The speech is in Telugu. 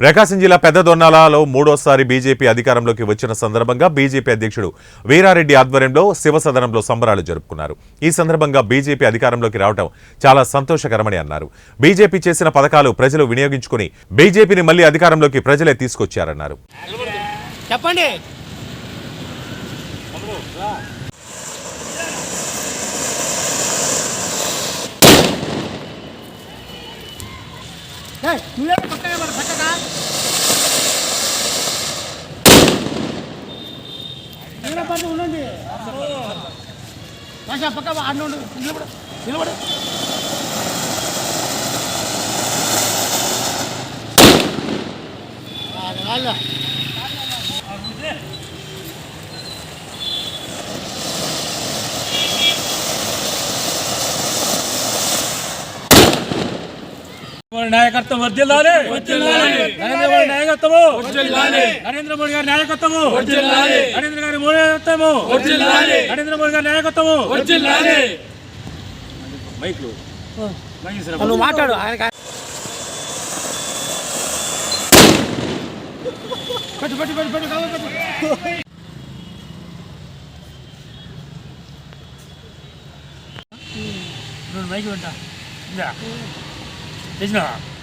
ప్రకాశం జిల్లా పెద్ద దొన్నాలలో మూడోసారి బీజేపీ అధికారంలోకి వచ్చిన సందర్భంగా బీజేపీ అధ్యక్షుడు వీరారెడ్డి ఆధ్వర్యంలో శివసదనంలో సంబరాలు జరుపుకున్నారు. ఈ సందర్భంగా బీజేపీ అధికారంలోకి రావడం చాలా సంతోషకరమని అన్నారు. బీజేపీ చేసిన పథకాలు ప్రజలు వినియోగించుకుని బీజేపీని మళ్ళీ అధికారంలోకి ప్రజలే తీసుకొచ్చారన్నారు. చెప్పండి. ஏய் நீயே பக்கமே வர சக்கடா நீல பார்த்து உணர்ந்து. ராஜா பக்கமா அண்ணோண்டு நிலவட நிலவட. ஆ நல்லா. నాయకత్వం వర్ధిల్లాలి. నరేంద్ర మోడీ నాయకత్వము. నరేంద్ర మోడీ గారి నాయకత్వము. నరేంద్ర గారి మోడీ నాయకత్వము. నరేంద్ర మోడీ గారి నాయకత్వము. మైక్లు నువ్వు మాట్లాడు. ఆయన పెట్టు పెట్టు పెట్టు పెట్టు కావాలి పెట్టు. రెండు మైక్ ఉంటా 你去哪儿。